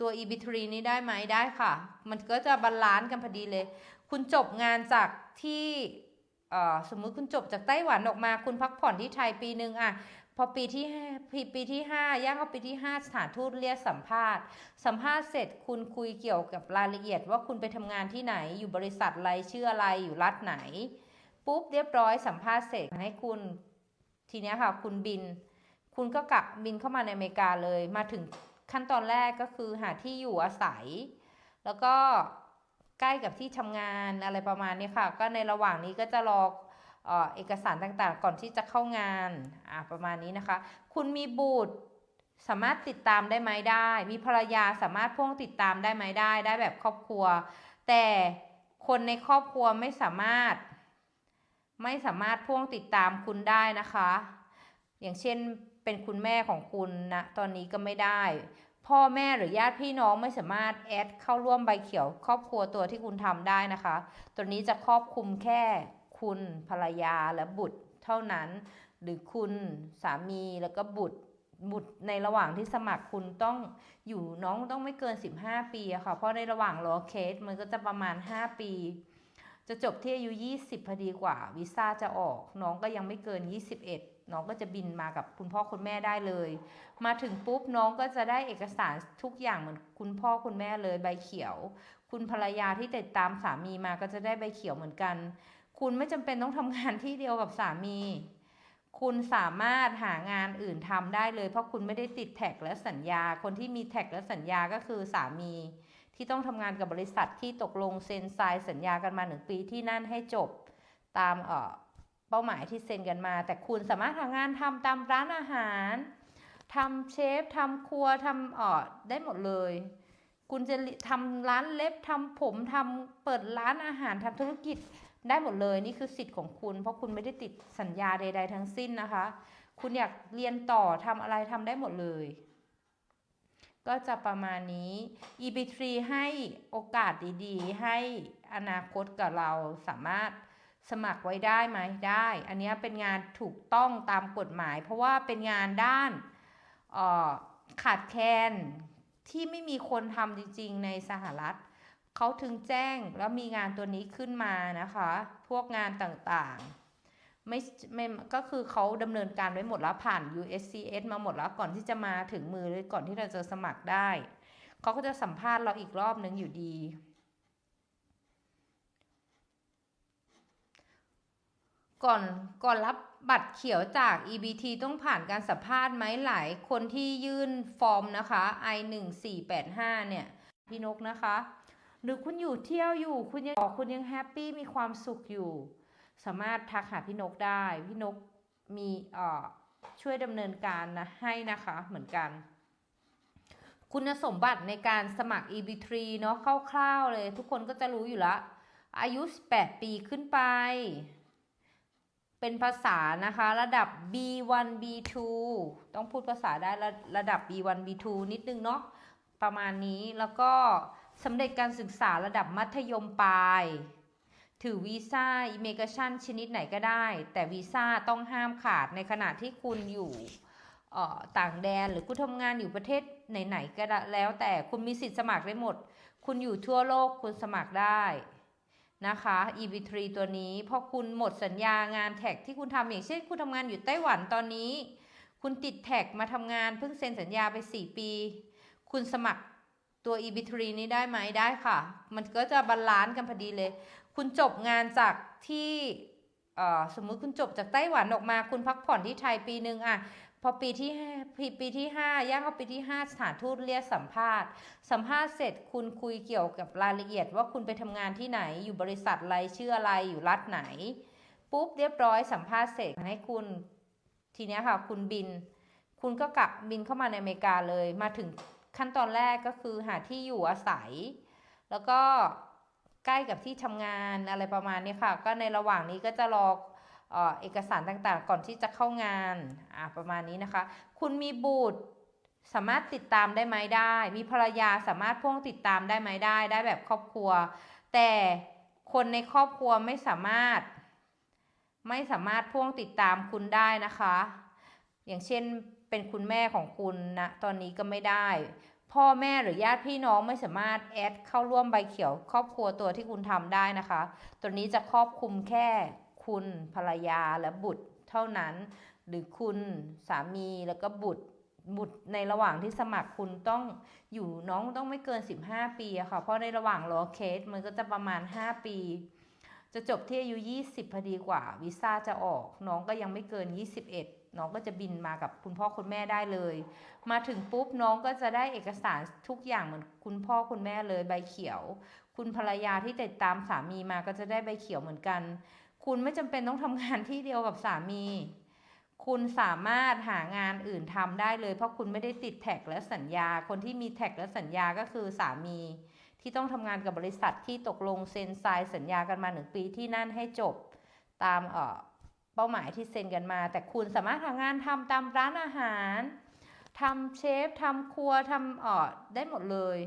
ตัว EB3 นี้ได้ไหมได้ค่ะ มันก็จะบาลานซ์กันพอดีเลย คุณจบงานจากที่สมมุติคุณจบจากไต้หวันออกมา คุณพักผ่อนที่ไทยปีหนึ่งอะพอปีที่ปีปีที่ห้าย่างเข้าปีที่ห้าสถานทูตเรียกสัมภาษณ์ สัมภาษณ์เสร็จคุณคุยเกี่ยวกับรายละเอียดว่าคุณไปทำงานที่ไหนอยู่บริษัทอะไรชื่ออะไรอยู่รัฐไหน ปุ๊บเรียบร้อยสัมภาษณ์เสร็จให้คุณทีเนี้ยค่ะ คุณบิน คุณก็กลับบินเข้ามาในอเมริกาเลยมาถึง ขั้นตอนแรกก็คือหาที่อยู่อาศัย แล้วก็ใกล้กับที่ทำงานอะไรประมาณนี้ค่ะ ก็ในระหว่างนี้ก็จะรอเอ่อเอกสารต่างๆ ก่อนที่จะเข้างานประมาณนี้นะคะ คุณมีบุตรสามารถติดตามได้ไหมได้ มีภรรยาสามารถพ่วงติดตามได้ไหมได้ ได้แบบครอบครัว แต่คนในครอบครัวไม่สามารถ ไม่สามารถพ่วงติดตามคุณได้นะคะ อย่างเช่นเป็นคุณแม่ของคุณนะตอนนี้ก็ไม่ได้ พ่อแม่หรือญาติพี่น้องไม่สามารถแอดเข้าร่วมใบเขียวครอบครัวตัวที่คุณทำได้นะคะ ตัวนี้จะครอบคลุมแค่คุณภรรยาและบุตรเท่านั้น หรือคุณสามีแล้วก็บุตรบุตรในระหว่างที่สมัครคุณต้องอยู่น้องต้องไม่เกิน 15 ปีอะค่ะเพราะในระหว่างรอเคสมันก็จะประมาณ 5 ปี จะจบที่อายุ 20พอดีกว่าวีซ่าจะออกน้องก็ยังไม่เกิน 21 น้องก็จะบินมากับคุณพ่อคุณแม่ได้เลย มาถึงปุ๊บน้องก็จะได้เอกสารทุกอย่างเหมือนคุณพ่อคุณแม่เลยใบเขียว คุณภรรยาที่ติดตามสามีมาก็จะได้ใบเขียวเหมือนกัน คุณไม่จำเป็นต้องทำงานที่เดียวกับสามี คุณสามารถหางานอื่นทำได้เลย เพราะคุณไม่ได้ติดแท็กและสัญญา คนที่มีแท็กและสัญญาก็คือสามีที่ต้องทำงานกับบริษัทที่ตกลงเซ็นไซน์สัญญากันมาหนึ่งปีที่นั่นให้จบตามเอ่อ เป้าหมายที่เซ็นกันมา แต่คุณสามารถหางานทำตามร้านอาหารทำเชฟทำครัวทำเอ่อได้หมดเลย คุณจะทำร้านเล็บทำผมทำเปิดร้านอาหารทำธุรกิจได้หมดเลยนี่คือสิทธิ์ของคุณ เพราะคุณไม่ได้ติดสัญญาใด ๆ ทั้งสิ้นนะคะ คุณอยากเรียนต่อทำอะไรทำได้หมดเลย ก็จะประมาณนี้ EB3 ให้โอกาสดีๆ ให้อนาคตกับเราสามารถ สมัครไว้ได้ไหมได้ อันนี้เป็นงานถูกต้องตามกฎหมาย เพราะว่าเป็นงานด้านออขาดแคลนที่ไม่มีคนทำจริง ๆ ในสหรัฐเขาถึงแจ้งแล้วมีงานตัวนี้ขึ้นมานะคะ พวกงานต่างๆไม่ไม่ก็คือเขาดำเนินการไว้หมดแล้วผ่าน USCS มาหมดแล้วก่อนที่จะมาถึงมือเลยก่อนที่เราจะสมัครได้ เขาก็จะสัมภาษณ์เราอีกรอบนึงอยู่ดี ก่อนก่อนรับบัตรเขียวจาก EBT ต้องผ่านการสัมภาษณ์ไหมหลายคนที่ยื่นฟอร์มนะคะ I 1 4 8 5เนี่ย พี่นกนะคะ หรือคุณอยู่เที่ยวอยู่คุณยังคุณยังแฮปปี้มีความสุขอยู่ สามารถทักหาพี่นกได้ พี่นกมีเอ่อช่วยดำเนินการนะให้นะคะเหมือนกัน คุณสมบัติในการสมัคร EB3 เนาะคร่าวๆเลย ทุกคนก็จะรู้อยู่ละอายุ 18 ปีขึ้นไป เป็นภาษานะคะระดับ B1 B2 ต้องพูดภาษาได้ระระดับ B1 B2 นิดนึงเนาะประมาณนี้แล้วก็สำเร็จการศึกษาระดับมัธยมปลาย ถือวีซ่าอิเมกชันชนิดไหนก็ได้ แต่วีซ่าต้องห้ามขาดในขณะที่คุณอยู่ต่างแดนหรือคุณทำงานอยู่ประเทศไหนๆก็แล้วแต่คุณมีสิทธิ์สมัครได้หมด คุณอยู่ทั่วโลกคุณสมัครได้ นะคะ EB3 ตัวนี้พอคุณหมดสัญญางานแท็กที่คุณทำอย่างเช่นคุณทำงานอยู่ไต้หวันตอนนี้ คุณติดแท็กมาทำงานเพิ่งเซ็นสัญญาไป 4 ปี คุณสมัครตัว EB3 นี้ได้ไหมได้ค่ะ มันก็จะบาลานซ์กันพอดีเลย คุณจบงานจากที่สมมุติคุณจบจากไต้หวันออกมา คุณพักผ่อนที่ไทยปีหนึ่งอะ พอปีที่ปีปีที่ห้าย่างเข้าปีที่ห้าสถานทูตเรียกสัมภาษณ์ สัมภาษณ์เสร็จคุณคุยเกี่ยวกับรายละเอียดว่าคุณไปทำงานที่ไหนอยู่บริษัทอะไรชื่ออะไรอยู่รัฐไหน ปุ๊บเรียบร้อยสัมภาษณ์เสร็จให้คุณทีนี้ค่ะคุณบิน คุณก็กลับบินเข้ามาในอเมริกาเลยมาถึงขั้นตอนแรกก็คือหาที่อยู่อาศัย แล้วก็ใกล้กับที่ทำงานอะไรประมาณนี้ค่ะ ก็ในระหว่างนี้ก็จะรอ เอกสารต่างๆ ก่อนที่จะเข้างานประมาณนี้นะคะ คุณมีบุตรสามารถติดตามได้ไหมได้ มีภรรยาสามารถพ่วงติดตามได้ไหมได้ ได้แบบครอบครัว แต่คนในครอบครัวไม่สามารถ ไม่สามารถพ่วงติดตามคุณได้นะคะ อย่างเช่นเป็นคุณแม่ของคุณนะตอนนี้ก็ไม่ได้ พ่อแม่หรือญาติพี่น้องไม่สามารถแอดเข้าร่วมใบเขียว ครอบครัวตัวที่คุณทำได้นะคะ ตัวนี้จะครอบคลุมแค่ คุณภรรยาและบุตรเท่านั้น หรือคุณสามีแล้วก็บุตรบุตรในระหว่างที่สมัครคุณต้องอยู่น้องต้องไม่เกิน 15 ปีอะค่ะ เพราะในระหว่างรอเคสมันก็จะประมาณ 5 ปี จะจบที่อายุ 20 พอดีกว่าวีซ่าจะออกน้องก็ยังไม่เกิน 21 น้องก็จะบินมากับคุณพ่อคุณแม่ได้เลย มาถึงปุ๊บน้องก็จะได้เอกสารทุกอย่างเหมือนคุณพ่อคุณแม่เลยใบเขียว คุณภรรยาที่ติดตามสามีมาก็จะได้ใบเขียวเหมือนกัน คุณไม่จำเป็นต้องทำงานที่เดียวกับสามี คุณสามารถหางานอื่นทำได้เลย เพราะคุณไม่ได้ติดแท็กและสัญญา คนที่มีแท็กและสัญญาก็คือสามี ที่ต้องทำงานกับบริษัทที่ตกลงเซ็นไซน์สัญญากันมาหนึ่งปีที่นั่นให้จบตามเอ่อเป้าหมายที่เซ็นกันมา แต่คุณสามารถหางานทำตามร้านอาหารทำเชฟทำครัวทำเอ่อได้หมดเลย